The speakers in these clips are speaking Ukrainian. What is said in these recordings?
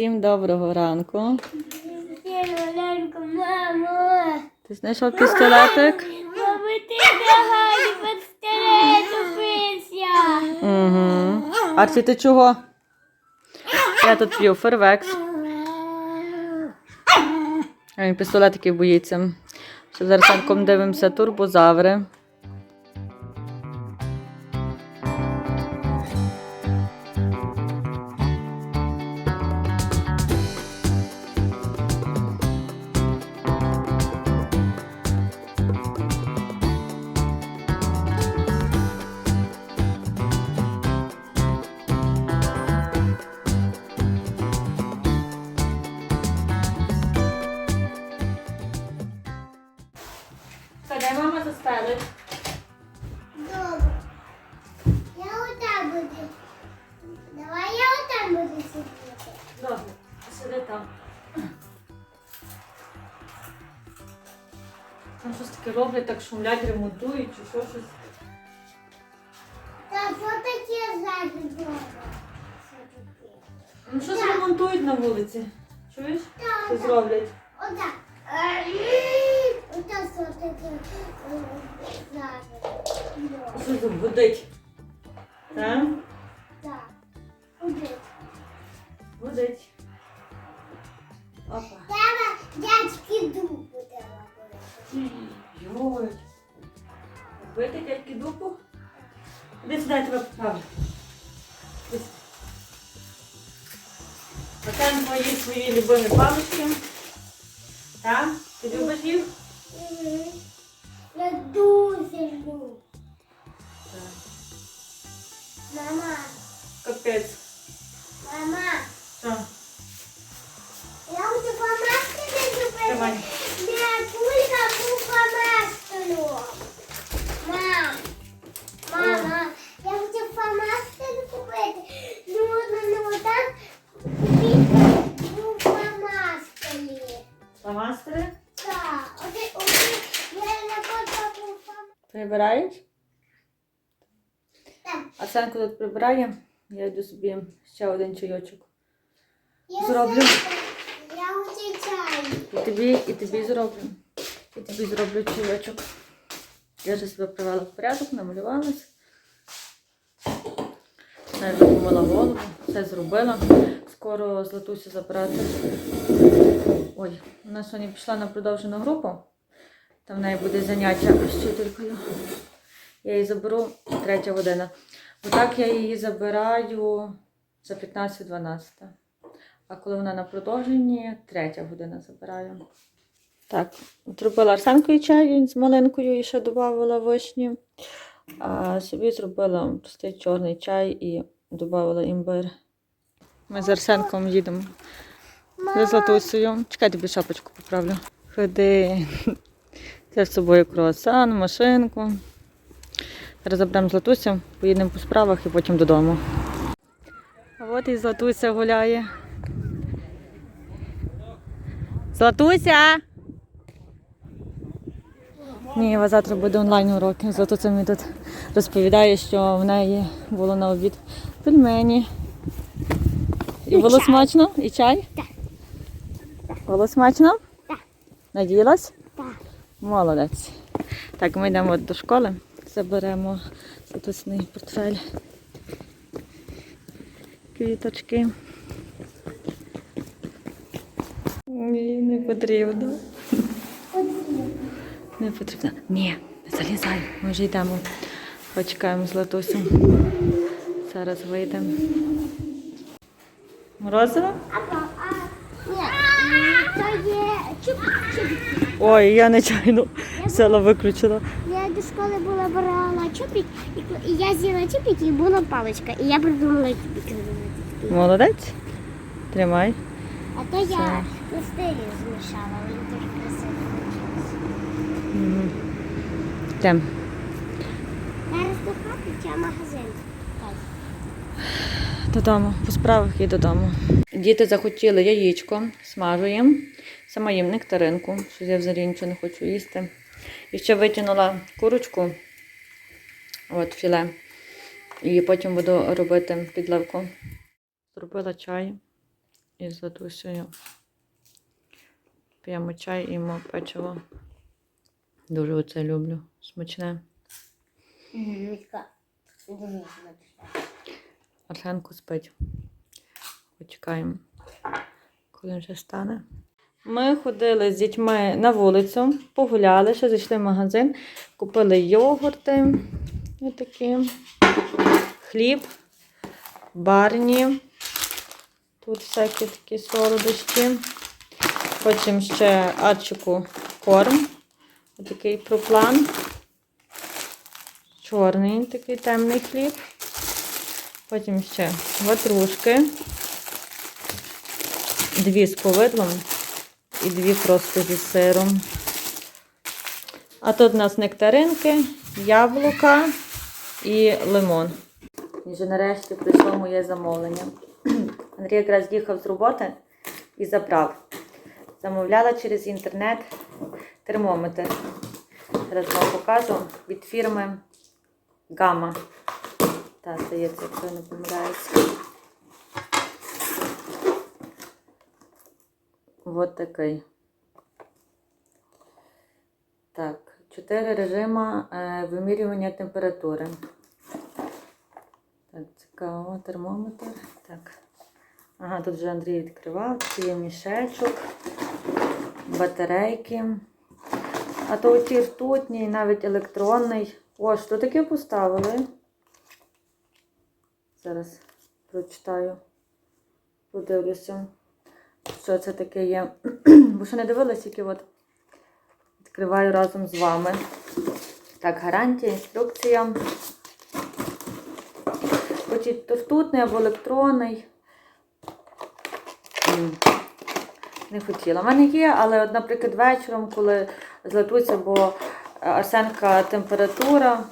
Всім доброго ранку. Ленко, мамо. Ти знайшов пістолетик? Мамо, ти нагадуй пістолет упився. Угу. Арсі, ти чого? Я тут п'ю фервекс. Він пістолетиків боїться. Ще зараз ранком дивимося турбозаври. Мама застелить? Добре. Я отам буду. Давай я отам буду сидіти. Добре, сиди там. Там щось таке роблять, так шумлять, ремонтують чи що щось. Та що таке ззаду добре? Що? Ну щось ремонтують на вулиці. Чуєш? Так, Щось так. Отак. Що е, ззаду. Щось. Так? Так. Куди? Гудить. Опа. Треба дядьки дуб буде робити. Йой. Бити дядьки дупу? Іди сюди, я тебе поправлю. Сюди. Твої свої любимі палички. Так? Ти любиш їх? Мгм. Прибираєш? Так, А Сенко тут прибирає. Я йду собі ще один чайочок. я Зроблю. Я хочу чай. І тобі, і тобі зроблю. І тобі зроблю чайочок. Я вже себе привела в порядок, намалювалась. Навіть помила голову, все зробила. Скоро златуся забрати. Ой, вона сьогодні пішла на продовжену групу. Там в неї буде заняття з вчителькою. Я її заберу третя година. Бо так я її забираю за 15-12. А коли вона на продовженні, третя година забираю. Так, зробила Арсенкою чай з малинкою і ще додавала вишні. А собі зробила простий чорний чай і додавала імбир. Ми з Арсенком їдемо за Златусею. Чекай, тобі шапочку поправлю. Ходи. Це з собою круасан, машинку. Зараз заберемо Златусю, поїдемо по справах і потім додому. От і Златуся гуляє. Златуся! Ні, у вас завтра буде онлайн уроки. Златуся мені тут розповідає, що в неї було на обід пельмені. І було смачно? І чай? Так. Було смачно? Так. Надіялась? Молодець. Так, ми йдемо до школи, заберемо статусний портфель. Квіточки. Ні, не потрібно. Не потрібно. Ні, не залізай, ми вже йдемо. Почекаємо з Латусю. Зараз вийдемо. Морозиво? Ні, то є чупик-чупик. Ой, я нечайно село виключила. Я до школи була брала чупик, і, я з'їла чупик, і була паличка. І я придумала зробити. Молодець. Тримай. А то Це. я на змішала, але він дуже красиво. Йдемо. Зараз до хати чи магазин? Додому, по справах і додому. Діти захотіли яєчко, смажу їм. Сама їм нектаринку, що я взагалі нічого не хочу їсти. І ще витягнула курочку, от філе. І потім буду робити підливку. Зробила чай. із Латусею. П'ємо чай, і їмо печиво. Дуже оце люблю. Смачне. Дуже смачно. Арсенко спить. Почекаємо, коли вже стане. Ми ходили з дітьми на вулицю, погуляли, ще зайшли в магазин, купили йогурти, такі, хліб, барні. Тут всякі такі солодощі. Потім ще арчику корм. Отакий проплан. Чорний такий темний хліб. Потім ще ватрушки. Дві з повидлом і дві просто зі сиром. А тут у нас нектаринки, яблука і лимон. І вже нарешті прийшло моє замовлення. Андрій якраз їхав з роботи і забрав. Замовляла через інтернет термометр. Зараз вам покажу від фірми Гама. Так, здається, якщо не помиляюся. Вот такий. Так, чотири режима е, вимірювання температури. Так, цікаво, термометр. Так. Ага, тут вже Андрій відкривав. Тут є мішечок, батарейки. А то оті ртутні, навіть електронний. О, що таке поставили? Зараз прочитаю, подивлюся, що це таке є. Бо що не дивилась, тільки от відкриваю разом з вами. Так, гарантія, інструкція. Хоч ртутний або електронний. Не хотіла. У мене є, але, от, наприклад, вечором, коли злетуться, бо е, Арсенка температура,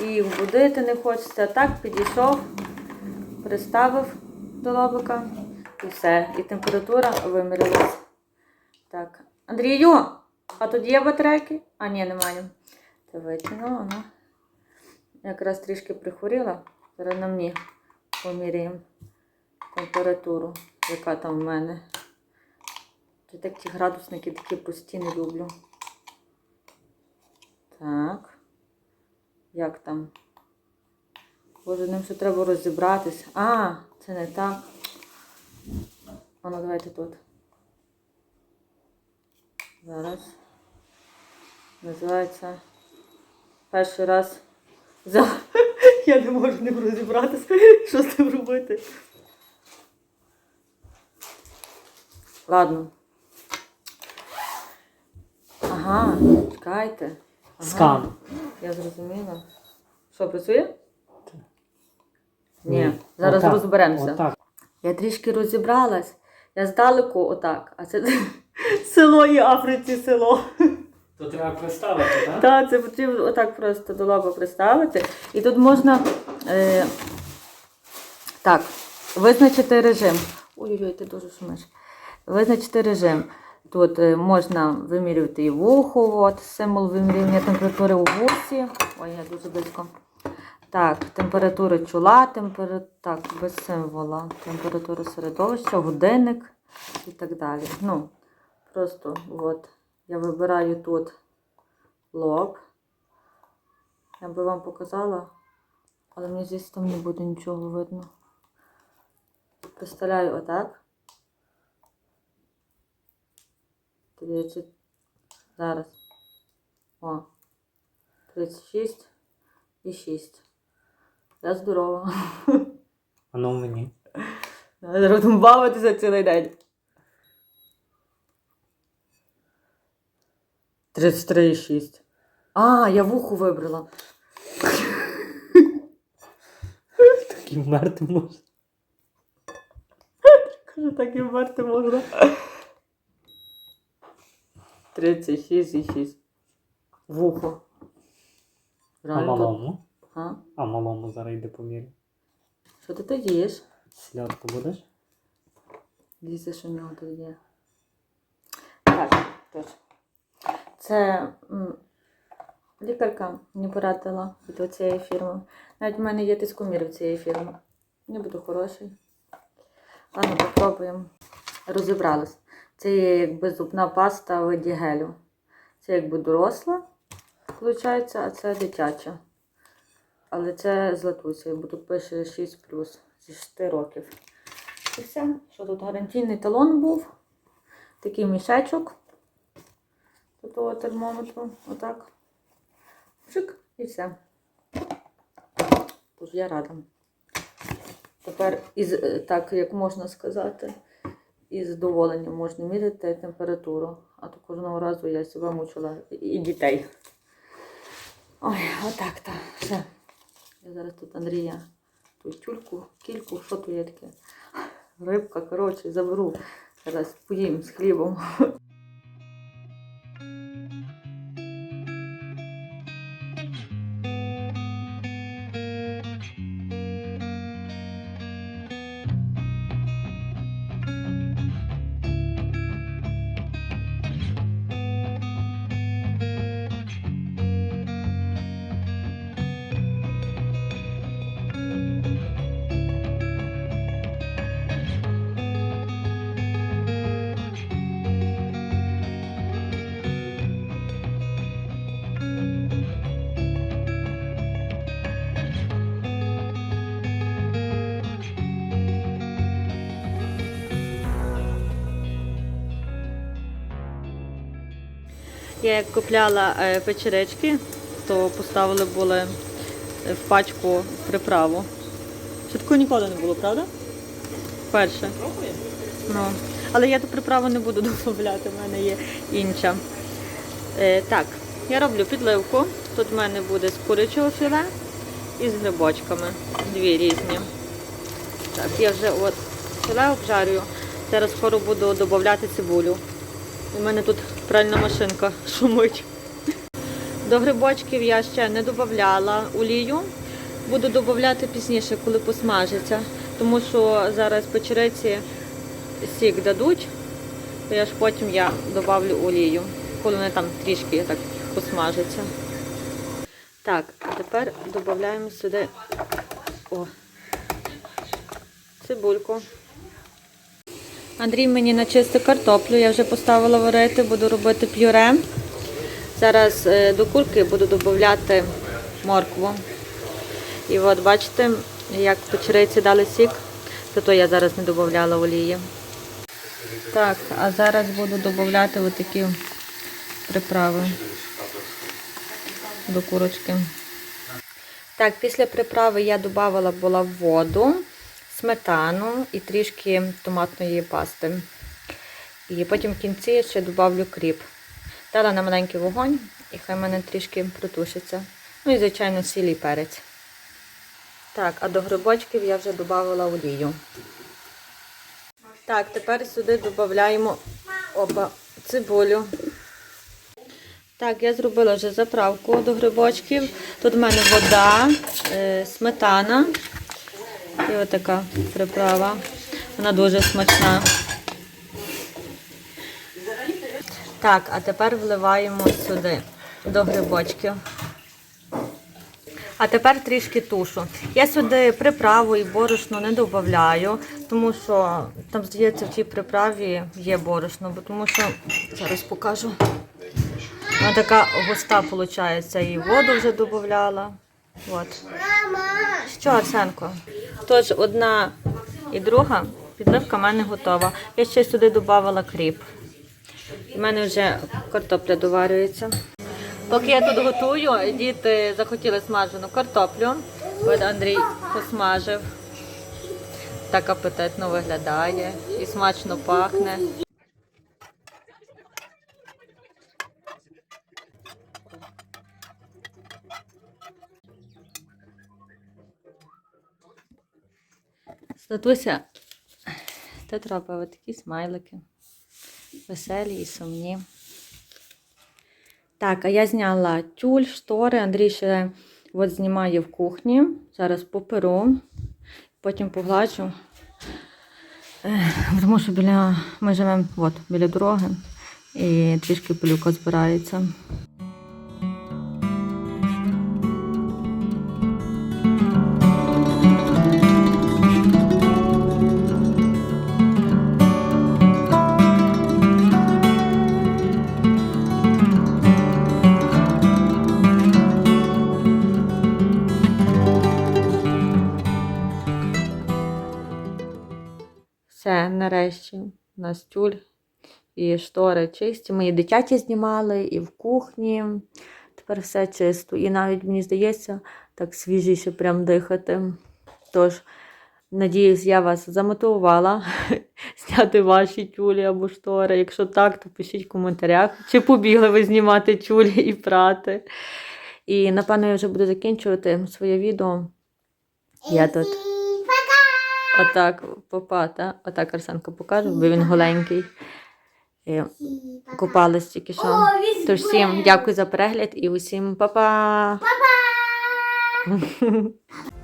і будити не хочеться. Так, підійшов, приставив до лобика і все. І температура вимірялась. Так. Андрію, а тут є батарейки? А, ні, немає. Це витягнула, вона. Якраз трішки прихворіла. Зараз на мені поміряємо температуру, яка там в мене. Я так ті градусники такі прості не люблю. Так. Як там? Боже, ним ще треба розібратись. А, це не так. А ну давайте тут. Зараз. Називається перший раз за. Я не можу ним розібратися. Що з цим робити? Ладно. Ага, чекайте. Ага. Скан. Я зрозуміла. Що, працює? Ні, зараз Отак, розберемося. Отак. Я трішки розібралась. Я здалеку отак, а це село і Африці село. То треба приставити, так? Так, це потрібно отак просто до лоба приставити. І тут можна е, так, визначити режим. Ой-ой-ой, ти дуже шумиш. Визначити режим. Тут е, можна вимірювати і вухо, от, символ вимірювання температури у вусі. Ой, я дуже близько. Так, температура чола, темпера... так, без символа, температура середовища, годинник і так далі. Ну, просто от, я вибираю тут лоб. Я би вам показала, але мені здається, там не буде нічого видно. Представляю отак. 30. Зараз. О. 36 і 6. Я здорова. А ну мені. Будемо бавитися цілий день. 33,6. А, я вуху вибрала. Такий вмерти можна. Кажу, так і вмерти можна. 36,6. Вухо. А Реально так? малому? А? А малому зараз йде поміряй. Що ти тут їш? Слядку будеш? Дивіться, що в нього тут є. Так, тож. Це м, лікарка мені порадила від цієї фірми. Навіть в мене є тискомір від цієї фірми. Не буду хороший. Ладно, попробуємо. розібралась. Це є якби зубна паста в виді гелю. Це якби доросла, виходить, а це дитяча. Але це з латусею, бо тут пише 6 плюс зі 6 років. І все. Що тут гарантійний талон був. Такий мішечок до того термометру. Отак. Пшик і все. Тож я рада. Тепер, із, е, так як можна сказати, із задоволенням можна міряти температуру. А то кожного разу я себе мучила і- дітей. Ой, отак то. Все. Я зараз тут Андрія ту тюльку, кільку, що то є таке? Рибка, коротше, заберу. Зараз поїм з хлібом. Я як купляла е, печеречки, то поставили були е, в пачку приправу. Ще такого ніколи не було, правда? Перше. Ну. Але я ту приправу не буду додавати, в мене є інша. Е, так, я роблю підливку. Тут в мене буде з курячого філе і з грибочками. Дві різні. Так, я вже от філе обжарюю. Зараз скоро буду додавати цибулю. У мене тут пральна машинка шумить. До грибочків я ще не додавала олію. Буду додавати пізніше, коли посмажиться. Тому що зараз печериці сік дадуть, я ж потім я додавлю олію, коли вони там трішки так посмажаться. Так, тепер додаємо сюди о, цибульку. Андрій мені начистив картоплю, я вже поставила варити, буду робити пюре. Зараз е, до курки буду додати моркву. І от бачите, як печериці дали сік, зато я зараз не додавала олії. Так, а зараз буду додати отакі приправи до курочки. Так, після приправи я додавала була воду, сметану і трішки томатної пасти. І потім в кінці ще додавлю кріп. Дала на маленький вогонь і хай в мене трішки протушиться. Ну і, звичайно, сіль перець. Так, а до грибочків я вже додавала олію. Так, тепер сюди додаємо цибулю. Так, я зробила вже заправку до грибочків. Тут в мене вода, е, сметана і отака приправа. Вона дуже смачна. Так, а тепер вливаємо сюди до грибочків. А тепер трішки тушу. Я сюди приправу і борошно не додаю, тому що там, здається, в цій приправі є борошно, бо тому що зараз покажу. Вона така густа виходить. І воду вже додавала. От. Що, Арсенко? Тож одна і друга підливка в мене готова. Я ще сюди додавала кріп. У мене вже картопля доварюється. Поки я тут готую, діти захотіли смажену картоплю. От Андрій посмажив. Так апетитно виглядає і смачно пахне. Статуся, ти робила такі смайлики. Веселі і сумні. Так, а я зняла тюль, штори. Андрій ще от знімає в кухні. Зараз поперу, потім погладжу. Тому що біля, ми живемо от, біля дороги і трішки пилюка збирається. Нарешті. У нас тюль і штори чисті. Ми і дитячі знімали, і в кухні. Тепер все чисто. І навіть мені здається, так свіжіше прям дихати. Тож, надіюсь, я вас замотивувала зняти ваші тюлі або штори. Якщо так, то пишіть в коментарях, чи побігли ви знімати тюлі і прати. І напевно я вже буду закінчувати своє відео. Я тут отак попа, та? отак Арсенко покаже, бо він голенький. І Купались тільки що. Тож всім дякую за перегляд і усім па-па!